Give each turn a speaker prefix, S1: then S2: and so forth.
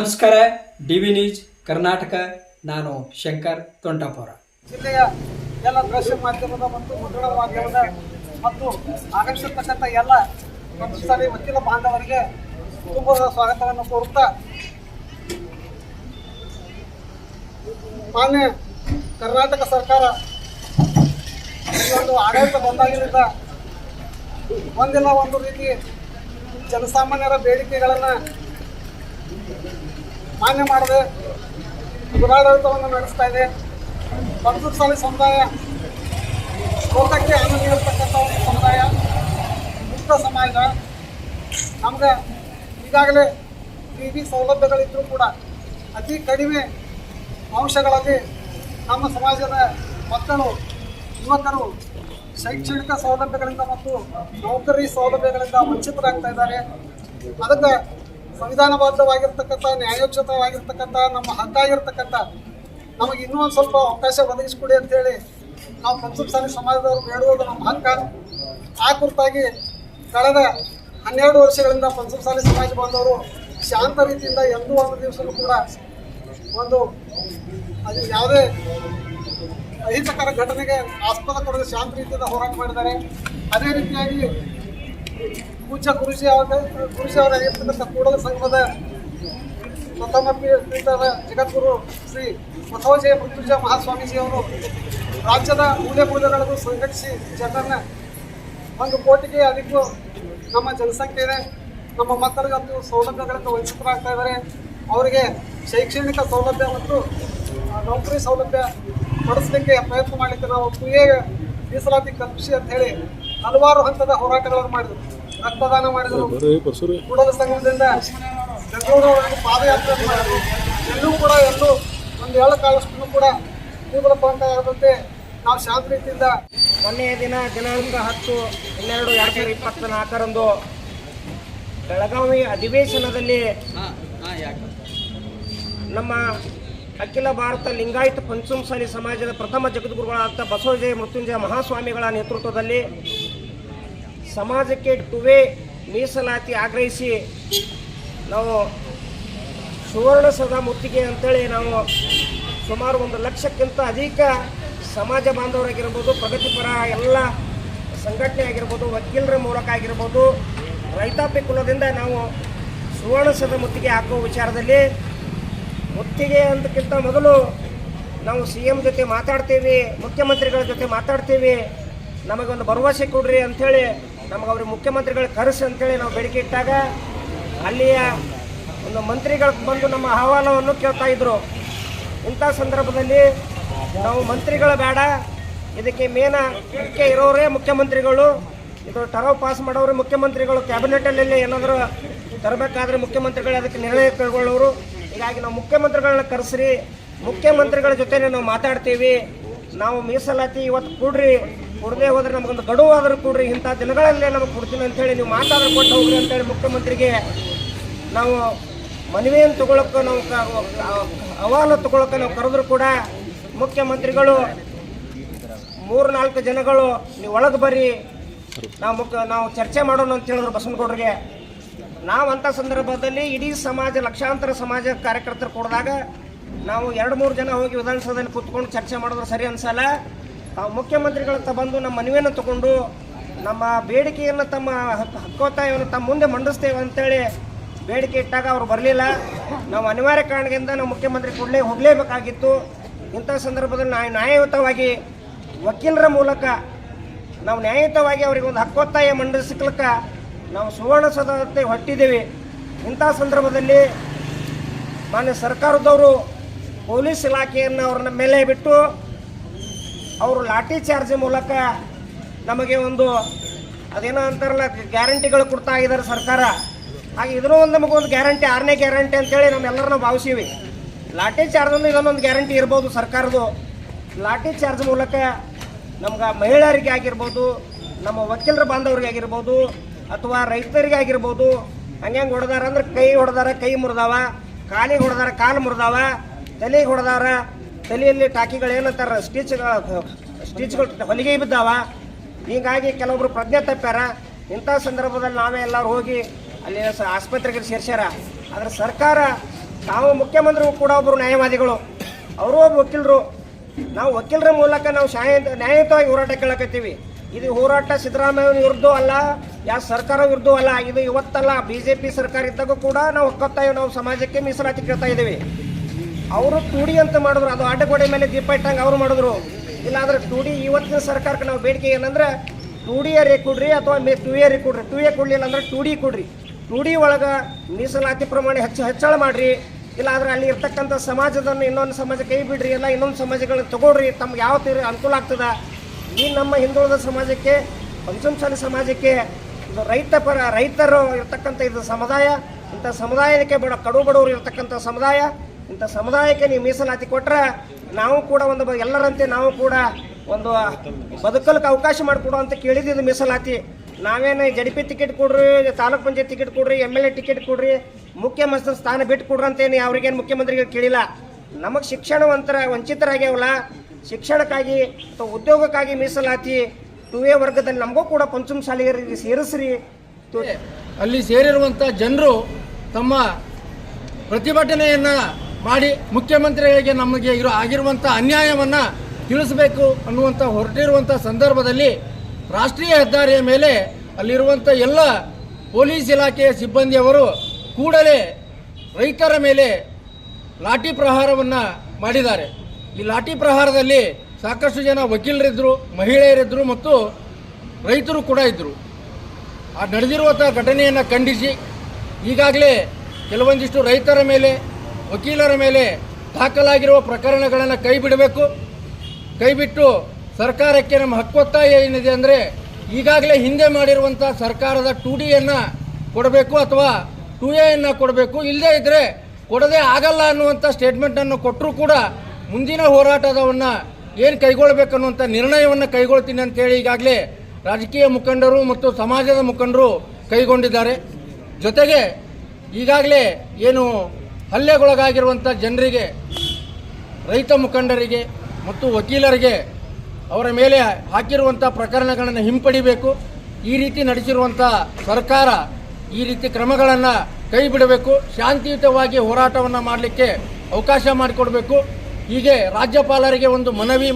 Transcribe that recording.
S1: ನಮಸ್ಕಾರ D V news, Karnataka. ನಾನು ಶಂಕರ್ ತೊಂಟಾಪುರ.
S2: ಜಿಲ್ಲೆಯ ಎಲ್ಲ ದೃಶ್ಯ ಮಾಧ್ಯಮದ ಮತ್ತು ಮುದ್ರಣ ಮಾಧ್ಯಮದ ಮತ್ತು ಆಗಮಿಸಿರ್ತಕ್ಕಂಥ ಎಲ್ಲ ಪಕ್ಷಸ್ಥಾನಿ ವಕೀಲ ಬಾಂಧವರಿಗೆ ತುಂಬ ಸ್ವಾಗತವನ್ನು ಕೋರುತ್ತಾ ಮಾನ್ಯ ಕರ್ನಾಟಕ ಸರ್ಕಾರ ಈ ಒಂದು ಆಡಳಿತ ಬಂದಾಗಿನಿಂದ ಒಂದಿಲ್ಲ ಒಂದು ರೀತಿ ಜನಸಾಮಾನ್ಯರ ಬೇಡಿಕೆಗಳನ್ನು ಮಾನ್ಯ ಮಾಡದೆ. ದುರಾಡಳಿತವನ್ನು ನಡೆಸ್ತಾ ಇದೆ. ಪಂಚಸಾಲಿ ಸಮುದಾಯ, ಲೋಕಕ್ಕೆ ಅನ್ನ ನೀಡತಕ್ಕಂಥ ಒಂದು ಸಮುದಾಯ, ಮುಕ್ತ ಸಮಾಜ. ನಮ್ಗೆ ಈಗಾಗಲೇ ವಿ ಸೌಲಭ್ಯಗಳಿದ್ದರೂ ಕೂಡ ಅತಿ ಕಡಿಮೆ ಅಂಶಗಳಲ್ಲಿ ನಮ್ಮ ಸಮಾಜದ ಮಕ್ಕಳು, ಯುವಕರು ಶೈಕ್ಷಣಿಕ ಸೌಲಭ್ಯಗಳಿಂದ ಮತ್ತು ನೌಕರಿ ಸೌಲಭ್ಯಗಳಿಂದ ವಂಚಿತರಾಗ್ತಾ ಇದ್ದಾರೆ. ಅದಕ್ಕೆ ಸಂವಿಧಾನಬದ್ಧವಾಗಿರ್ತಕ್ಕಂಥ, ನ್ಯಾಯೋಚಿತವಾಗಿರ್ತಕ್ಕಂಥ, ನಮ್ಮ ಹಕ್ಕಾಗಿರ್ತಕ್ಕಂಥ, ನಮಗೆ ಇನ್ನೂ ಒಂದು ಸ್ವಲ್ಪ ಅವಕಾಶ ಒದಗಿಸ್ಕೊಡಿ ಅಂತೇಳಿ ನಾವು ಪಂಚಮಸಾಲಿ ಸಮಾಜದವರು ಬೇಡುವುದು ನಮ್ಮ ಹಕ್ಕ. ಆ ಕುರಿತಾಗಿ ಕಳೆದ ಹನ್ನೆರಡು ವರ್ಷಗಳಿಂದ ಪಂಚಮಸಾಲಿ ಸಮಾಜ ಬಾಂಧವರು ಶಾಂತ ರೀತಿಯಿಂದ ಎಂದೂ ಒಂದು ದಿವಸವೂ ಕೂಡ ಒಂದು ಅದು ಯಾವುದೇ ಅಹಿತಕರ ಘಟನೆಗೆ ಆಸ್ಪದ ಕೊಡದೆ ಶಾಂತ ರೀತಿಯಿಂದ ಹೋರಾಟ ಮಾಡಿದ್ದಾರೆ. ಅದೇ ರೀತಿಯಾಗಿ ಪೂಜ್ಯ ಗುರುಜಿ ಅವರ ಗುರುಜಿ ಅವರಾಗಿರ್ತಕ್ಕಂಥ ಕೂಡಲ ಸಂಘದ ಪ್ರಥಮ ಪೀಠದ ಜಗದ್ಗುರು ಶ್ರೀ ಬಸವಜಯ ಮೃತ್ಯುಂಜಯ ಮಹಾಸ್ವಾಮೀಜಿ ಅವರು ರಾಜ್ಯದ ಮೂಲೆ ಮೂಲೆಗಳನ್ನು ಸಂಘಟಿಸಿ ಜನರನ್ನ ಒಂದು ಕೋಟಿಗೆ ಅದಕ್ಕೂ ನಮ್ಮ ಜನಸಂಖ್ಯೆ ನಮ್ಮ ಮಕ್ಕಳಿಗೆ ಅದು ಸೌಲಭ್ಯಗಳಿಂದ ವಂಚಿತರಾಗ್ತಾ ಇದ್ದಾರೆ. ಅವರಿಗೆ ಶೈಕ್ಷಣಿಕ ಸೌಲಭ್ಯ ಮತ್ತು ನೌಕರಿ ಸೌಲಭ್ಯ ಪಡಿಸಲಿಕ್ಕೆ ಪ್ರಯತ್ನ ಮಾಡಲಿಕ್ಕೆ ನಾವು ಕ್ರಿಯೆ ಮೀಸಲಾತಿ ಕಲ್ಪಿಸಿ ಅಂತ ಹೇಳಿ ಹಲವಾರು ಹಂತದ ಹೋರಾಟಗಳನ್ನು ಮಾಡಿದರು ರಕ್ತದಾನ ಮಾಡಿದರು. ಕೂಡಲ ಸಂಘದಿಂದ ಬೆಂಗಳೂರವರೆಗೆ ಪಾದಯಾತ್ರೆ ಮಾಡಿದರು. ಎಲ್ಲೂ ಕೂಡ ಎಲ್ಲೂ ಒಂದು ಏಳು ಕಾಲಷ್ಟು ಕೂಡ ಕೂದಲ ಪಂಕ ಆಗದಂತೆ ನಾವು ಶಾಂತ ರೀತಿಯಿಂದ
S3: ಮೊನ್ನೆಯ ದಿನ ದಿನಾಂಕ ಹತ್ತು ಹನ್ನೆರಡು ಎರಡು ಸಾವಿರದ ಇಪ್ಪತ್ತ ನಾಲ್ಕರಂದು ಬೆಳಗಾವಿ ಅಧಿವೇಶನದಲ್ಲಿ ನಮ್ಮ ಅಖಿಲ ಭಾರತ ಲಿಂಗಾಯತ ಪಂಚಮಸಾಲಿ ಸಮಾಜದ ಪ್ರಥಮ ಜಗದ್ಗುರುಗಳಾದ ಬಸವಜಯ ಮೃತ್ಯುಂಜಯ ಮಹಾಸ್ವಾಮಿಗಳ ನೇತೃತ್ವದಲ್ಲಿ ಸಮಾಜಕ್ಕೆ ಟುವೆ ಮೀಸಲಾತಿ ಆಗ್ರಹಿಸಿ ನಾವು ಸುವರ್ಣ ಸದಾ ಮುತ್ತಿಗೆ ಅಂತೇಳಿ ನಾವು ಸುಮಾರು ಒಂದು ಲಕ್ಷಕ್ಕಿಂತ ಅಧಿಕ ಸಮಾಜ ಬಾಂಧವರಾಗಿರ್ಬೋದು, ಪ್ರಗತಿಪರ ಎಲ್ಲ ಸಂಘಟನೆ ಆಗಿರ್ಬೋದು, ವಕೀಲರ ಮೂಲಕ ಆಗಿರ್ಬೋದು, ರೈತಾಪಿ ಕುಲದಿಂದ ನಾವು ಸುವರ್ಣ ಮುತ್ತಿಗೆ ಹಾಕುವ ವಿಚಾರದಲ್ಲಿ ಮುತ್ತಿಗೆ ಅಂತಕ್ಕಿಂತ ಮೊದಲು ನಾವು ಸಿ ಎಂ ಜೊತೆ ಮಾತಾಡ್ತೀವಿ, ಮುಖ್ಯಮಂತ್ರಿಗಳ ಜೊತೆ ಮಾತಾಡ್ತೀವಿ, ನಮಗೊಂದು ಭರವಸೆ ಕೊಡ್ರಿ ಅಂಥೇಳಿ ನಮಗೆ ಅವ್ರಿಗೆ ಮುಖ್ಯಮಂತ್ರಿಗಳು ಕರೆಸಿ ಅಂತೇಳಿ ನಾವು ಬೇಡಿಕೆ ಇಟ್ಟಾಗ ಅಲ್ಲಿಯ ಒಂದು ಮಂತ್ರಿಗಳು ಬಂದು ನಮ್ಮ ಅಹವಾಲವನ್ನು ಕೇಳ್ತಾ ಇದ್ರು. ಇಂಥ ಸಂದರ್ಭದಲ್ಲಿ ನಾವು ಮಂತ್ರಿಗಳು ಬೇಡ. ಇದಕ್ಕೆ ಮೇನ ಮುಖ್ಯ ಇರೋರೇ ಮುಖ್ಯಮಂತ್ರಿಗಳು. ಇದು ಟರವ್ ಪಾಸ್ ಮಾಡೋರು ಮುಖ್ಯಮಂತ್ರಿಗಳು. ಕ್ಯಾಬಿನೆಟಲ್ಲಿ ಏನಾದರೂ ತರಬೇಕಾದ್ರೆ ಮುಖ್ಯಮಂತ್ರಿಗಳು ಅದಕ್ಕೆ ನಿರ್ಣಯ ಕೈಗೊಳ್ಳೋರು. ಹೀಗಾಗಿ ನಾವು ಮುಖ್ಯಮಂತ್ರಿಗಳನ್ನ ಕರೆಸ್ರಿ. ಮುಖ್ಯಮಂತ್ರಿಗಳ ಜೊತೆ ನಾವು ಮಾತಾಡ್ತೀವಿ. ನಾವು ಮೀಸಲಾತಿ ಇವತ್ತು ಕೊಡ್ರಿ. ಕೊಡದೆ ಹೋದ್ರೆ ನಮಗೊಂದು ಗಡುವು ಆದರೂ ಕೊಡ್ರಿ, ಇಂಥ ದಿನಗಳಲ್ಲೇ ನಮಗೆ ಕೊಡ್ತೀನಿ ಅಂತೇಳಿ ನೀವು ಮಾತಾದ್ರೆ ಕೊಟ್ಟು ಹೋಗ್ರಿ ಅಂತೇಳಿ ಮುಖ್ಯಮಂತ್ರಿಗೆ ನಾವು ಮನವಿಯನ್ನು ತಗೊಳಕ್ಕೆ ನಾವು ಅಹವಾಲು ತಗೊಳಕ್ಕೆ ನಾವು ಕರೆದ್ರು ಕೂಡ ಮುಖ್ಯಮಂತ್ರಿಗಳು ಮೂರು ನಾಲ್ಕು ಜನಗಳು ನೀವು ಒಳಗೆ ಬರ್ರಿ, ನಾವು ಮುಖ್ಯ ನಾವು ಚರ್ಚೆ ಮಾಡೋಣ ಅಂತ ಹೇಳಿದ್ರು ಬಸವನಗೌಡರಿಗೆ. ನಾವು ಅಂಥ ಸಂದರ್ಭದಲ್ಲಿ ಇಡೀ ಸಮಾಜ, ಲಕ್ಷಾಂತರ ಸಮಾಜ ಕಾರ್ಯಕರ್ತರು ಕೊಡಿದಾಗ ನಾವು ಎರಡು ಮೂರು ಜನ ಹೋಗಿ ವಿಧಾನಸೌಧದಲ್ಲಿ ಕೂತ್ಕೊಂಡು ಚರ್ಚೆ ಮಾಡಿದ್ರೆ, ಸರಿ ಅನ್ಸಲ್ಲ. ತಾವು ಮುಖ್ಯಮಂತ್ರಿಗಳಂತ ಬಂದು ನಮ್ಮ ಮನವಿಯನ್ನು ತಗೊಂಡು ನಮ್ಮ ಬೇಡಿಕೆಯನ್ನು ತಮ್ಮ ಹಕ್ಕೋತ್ತಾಯವನ್ನು ತಮ್ಮ ಮುಂದೆ ಮಂಡಿಸ್ತೇವೆ ಅಂತೇಳಿ ಬೇಡಿಕೆ ಇಟ್ಟಾಗ ಅವರು ಬರಲಿಲ್ಲ. ನಾವು ಅನಿವಾರ್ಯ ಕಾರಣದಿಂದ ನಾವು ಮುಖ್ಯಮಂತ್ರಿ ಕೂಡಲೇ ಹೋಗಲೇಬೇಕಾಗಿತ್ತು. ಇಂಥ ಸಂದರ್ಭದಲ್ಲಿ ನಾವು ನ್ಯಾಯಯುತವಾಗಿ ವಕೀಲರ ಮೂಲಕ ನಾವು ನ್ಯಾಯಯುತವಾಗಿ ಅವರಿಗೆ ಒಂದು ಹಕ್ಕೊತ್ತಾಯ ಮಂಡಿಸ್ಲಿಕ್ಕ ನಾವು ಸುವರ್ಣ ಸದನತೆ ಹೊಟ್ಟಿದ್ದೇವೆ ಇಂಥ ಸಂದರ್ಭದಲ್ಲಿ ಮಾನ್ಯ ಸರ್ಕಾರದವರು ಪೊಲೀಸ್ ಇಲಾಖೆಯನ್ನು ಅವ್ರನ್ನ ಮೇಲೆ ಬಿಟ್ಟು ಅವರು ಲಾಠಿ ಚಾರ್ಜ್ ಮೂಲಕ ನಮಗೆ ಒಂದು ಅದೇನೋ ಅಂತಾರಲ್ಲ, ಗ್ಯಾರಂಟಿಗಳು ಕೊಡ್ತಾ ಇದ್ದಾರೆ ಸರ್ಕಾರ. ಹಾಗೆ ಇದನ್ನೂ ಒಂದು ನಮಗೊಂದು ಗ್ಯಾರಂಟಿ, ಆರನೇ ಗ್ಯಾರಂಟಿ ಅಂತೇಳಿ ನಮ್ಮೆಲ್ಲರನ್ನ ನಾವು ಭಾವಿಸೀವಿ. ಲಾಠಿ ಚಾರ್ಜಲ್ಲಿ ಇದನ್ನೊಂದು ಗ್ಯಾರಂಟಿ ಇರ್ಬೋದು ಸರ್ಕಾರದ್ದು. ಲಾಠಿ ಚಾರ್ಜ್ ಮೂಲಕ ನಮ್ಗೆ ಮಹಿಳೆಯರಿಗೆ ಆಗಿರ್ಬೋದು, ನಮ್ಮ ವಕೀಲರ ಬಾಂಧವರಿಗೆ ಆಗಿರ್ಬೋದು, ಅಥವಾ ರೈತರಿಗೆ ಆಗಿರ್ಬೋದು ಹಂಗೆ ಹೊಡೆದಾರ ಅಂದ್ರೆ ಕೈ ಹೊಡೆದಾರ, ಕೈ ಮುರಿದಾವ, ಕಾಲಿಗೆ ಹೊಡೆದಾರ, ಕಾಲು ಮುರಿದಾವ, ತಲೆಗೆ ಹೊಡೆದಾರ ತಲೆಯಲ್ಲಿ ಟಾಕಿಗಳು ಏನಂತಾರ ಸ್ಟಿಚ್ಗಳು ಸ್ಟಿಚ್ಗಳು ಹೊಲಿಗೆ ಬಿದ್ದಾವ. ಹೀಗಾಗಿ ಕೆಲವೊಬ್ರು ಪ್ರಜ್ಞೆ ತಪ್ಪ್ಯಾರ. ಇಂಥ ಸಂದರ್ಭದಲ್ಲಿ ನಾವೇ ಎಲ್ಲರೂ ಹೋಗಿ ಅಲ್ಲಿ ಆಸ್ಪತ್ರೆಗೆ ಸೇರ್ಸ್ಯಾರ. ಆದ್ರೆ ಸರ್ಕಾರ, ತಾವು ಮುಖ್ಯಮಂತ್ರಿಗಳು ಕೂಡ ಒಬ್ಬರು ನ್ಯಾಯವಾದಿಗಳು. ಅವರು ಒಬ್ಬ ವಕೀಲರು. ನಾವು ವಕೀಲರ ಮೂಲಕ ನಾವು ಶಾಯ ನ್ಯಾಯಯುತವಾಗಿ ಹೋರಾಟ ಕೇಳಕತ್ತೀವಿ. ಇದು ಹೋರಾಟ ಸಿದ್ದರಾಮಯ್ಯ ವಿರುದ್ಧ ಅಲ್ಲ ಯಾವ ಸರ್ಕಾರ ವಿರುದ್ಧ ಅಲ್ಲ. ಇದು ಇವತ್ತಲ್ಲ ಬಿ ಜೆ ಪಿ ಸರ್ಕಾರ ಇದ್ದಾಗೂ ಕೂಡ ನಾವು ಒಕ್ಕತ್ತಾ ನಾವು ಸಮಾಜಕ್ಕೆ ಮೀಸಲಾತಿ ಕೇಳ್ತಾ ಇದ್ದೀವಿ. ಅವರು ಟೂಡಿ ಅಂತ ಮಾಡಿದ್ರು, ಅದು ಅಡ್ಡಗೋಡೆ ಮೇಲೆ ದೀಪ ಇಟ್ಟಂಗೆ ಅವರು ಮಾಡಿದ್ರು. ಇಲ್ಲಾಂದ್ರೆ ಟೂಡಿ ಇವತ್ತಿನ ಸರ್ಕಾರಕ್ಕೆ ನಾವು ಬೇಡಿಕೆ ಏನಂದ್ರೆ ಟೂ ಡಿ ರೇ ಕೊಡ್ರಿ ಅಥವಾ ಮೇ ಟೂ ಎ ಕೊಡ್ರಿ. ಟೂ ಎ ಕೊಡಲಿಲ್ಲ ಅಂದ್ರೆ ಟೂ ಡಿ ಕೊಡ್ರಿ. ಟೂ ಡಿ ಒಳಗೆ ಮೀಸಲಾತಿ ಪ್ರಮಾಣ ಹೆಚ್ಚು ಹೆಚ್ಚಳ ಮಾಡ್ರಿ. ಇಲ್ಲಾಂದ್ರೆ ಅಲ್ಲಿ ಇರ್ತಕ್ಕಂಥ ಸಮಾಜದನ್ನು ಇನ್ನೊಂದು ಸಮಾಜ ಕೈ ಬಿಡ್ರಿ ಎಲ್ಲ ಇನ್ನೊಂದು ಸಮಾಜಗಳನ್ನ ತಗೊಳ್ರಿ, ತಮ್ಗೆ ಯಾವ ತೀರಿ ಅನುಕೂಲ ಆಗ್ತದ. ಈ ನಮ್ಮ ಹಿಂದುಳಿದ ಸಮಾಜಕ್ಕೆ, ಪಂಚಮಸಾಲಿ ಸಮಾಜಕ್ಕೆ ರೈತ ಪರ, ರೈತರು ಇರ್ತಕ್ಕಂಥ ಇದು ಸಮುದಾಯ, ಇಂಥ ಸಮುದಾಯಕ್ಕೆ ಬಡ, ಕಡು ಬಡವರು ಇರ್ತಕ್ಕಂಥ ಸಮುದಾಯ ಇಂಥ ಸಮುದಾಯಕ್ಕೆ ನೀವು ಮೀಸಲಾತಿ ಕೊಟ್ಟರೆ ನಾವು ಕೂಡ ಒಂದು ಎಲ್ಲರಂತೆ ನಾವು ಕೂಡ ಒಂದು ಬದುಕಲಿಕ್ಕೆ ಅವಕಾಶ ಮಾಡಿಕೊಡು ಅಂತ ಕೇಳಿದ್ದು ಮೀಸಲಾತಿ. ನಾವೇನು ಜಡಿ ಪಿ ಟಿಕೆಟ್ ಕೊಡ್ರಿ ತಾಲೂಕ್ ಪಂಚಾಯತ್ ಟಿಕೆಟ್ ಕೊಡ್ರಿ, ಎಂ ಎಲ್ ಎ ಟಿಕೆಟ್ ಕೊಡ್ರಿ ಮುಖ್ಯಮಂತ್ರಿ ಸ್ಥಾನ ಬಿಟ್ಟು ಕೊಡ್ರಿ ಅಂತೇನು ಅವ್ರಿಗೇನು ಮುಖ್ಯಮಂತ್ರಿಗೆ ಕೇಳಿಲ್ಲ. ನಮಗೆ ಶಿಕ್ಷಣವಂತರ ವಂಚಿತರಾಗ್ಯಾವಲ್ಲ, ಶಿಕ್ಷಣಕ್ಕಾಗಿ ಅಥವಾ ಉದ್ಯೋಗಕ್ಕಾಗಿ ಮೀಸಲಾತಿ ಟು ಎ ವರ್ಗದಲ್ಲಿ ನಮಗೂ ಕೂಡ ಪಂಚಮ ಶಾಲೆಯರಿಗೆ ಸೇರಿಸ್ರಿ.
S4: ಅಲ್ಲಿ ಸೇರಿರುವಂಥ ಜನರು ತಮ್ಮ ಪ್ರತಿಭಟನೆಯನ್ನು ಮಾಡಿ ಮುಖ್ಯಮಂತ್ರಿಗಳಿಗೆ ನಮಗೆ ಇರೋ ಆಗಿರುವಂಥ ಅನ್ಯಾಯವನ್ನು ತಿಳಿಸಬೇಕು ಅನ್ನುವಂಥ ಹೊರಟಿರುವಂಥ ಸಂದರ್ಭದಲ್ಲಿ ರಾಷ್ಟ್ರೀಯ ಹೆದ್ದಾರಿಯ ಮೇಲೆ ಅಲ್ಲಿರುವಂಥ ಎಲ್ಲ ಪೊಲೀಸ್ ಇಲಾಖೆಯ ಸಿಬ್ಬಂದಿಯವರು ಕೂಡಲೇ ರೈತರ ಮೇಲೆ ಲಾಠಿ ಪ್ರಹಾರವನ್ನು ಮಾಡಿದ್ದಾರೆ. ಈ ಲಾಠಿ ಪ್ರಹಾರದಲ್ಲಿ ಸಾಕಷ್ಟು ಜನ ವಕೀಲರಿದ್ದರು ಮಹಿಳೆಯರಿದ್ದರು ಮತ್ತು ರೈತರು ಕೂಡ ಇದ್ದರು ಆ ನಡೆದಿರುವಂಥ ಘಟನೆಯನ್ನು ಖಂಡಿಸಿ ಈಗಾಗಲೇ ಕೆಲವೊಂದಿಷ್ಟು ರೈತರ ಮೇಲೆ ವಕೀಲರ ಮೇಲೆ ದಾಖಲಾಗಿರುವ ಪ್ರಕರಣಗಳನ್ನು ಕೈ ಬಿಡಬೇಕು ಕೈಬಿಟ್ಟು ಸರ್ಕಾರಕ್ಕೆ ನಮ್ಮ ಹಕ್ಕೊತ್ತಾಯ ಏನಿದೆ ಅಂದರೆ ಈಗಾಗಲೇ ಹಿಂದೆ ಮಾಡಿರುವಂಥ ಸರ್ಕಾರದ ಟು ಡಿಯನ್ನು ಕೊಡಬೇಕು ಅಥವಾ ಟು ಎಯನ್ನು ಕೊಡಬೇಕು. ಇಲ್ಲದೇ ಇದ್ದರೆ ಕೊಡದೇ ಆಗಲ್ಲ ಅನ್ನುವಂಥ ಸ್ಟೇಟ್ಮೆಂಟನ್ನು ಕೊಟ್ಟರೂ ಕೂಡ ಮುಂದಿನ ಹೋರಾಟದವನ್ನು ಏನು ಕೈಗೊಳ್ಳಬೇಕು ಅನ್ನುವಂಥ ನಿರ್ಣಯವನ್ನು ಕೈಗೊಳ್ತೀನಿ ಅಂತೇಳಿ ಈಗಾಗಲೇ ರಾಜಕೀಯ ಮುಖಂಡರು ಮತ್ತು ಸಮಾಜದ ಮುಖಂಡರು ಕೈಗೊಂಡಿದ್ದಾರೆ. ಜೊತೆಗೆ ಈಗಾಗಲೇ ಏನು ಹಲ್ಲೆಗೊಳಗಾಗಿರುವಂಥ ಜನರಿಗೆ, ರೈತ ಮುಖಂಡರಿಗೆ ಮತ್ತು ವಕೀಲರಿಗೆ ಅವರ ಮೇಲೆ ಹಾಕಿರುವಂಥ ಪ್ರಕರಣಗಳನ್ನು ಹಿಂಪಡಿಬೇಕು. ಈ ರೀತಿ ನಡೆಸಿರುವಂಥ ಸರ್ಕಾರ ಈ ರೀತಿ ಕ್ರಮಗಳನ್ನು ಕೈ ಬಿಡಬೇಕು ಶಾಂತಿಯುತವಾಗಿ ಹೋರಾಟವನ್ನು ಮಾಡಲಿಕ್ಕೆ ಅವಕಾಶ ಮಾಡಿಕೊಡಬೇಕು. ಹೀಗೆ ರಾಜ್ಯಪಾಲರಿಗೆ ಒಂದು ಮನವಿ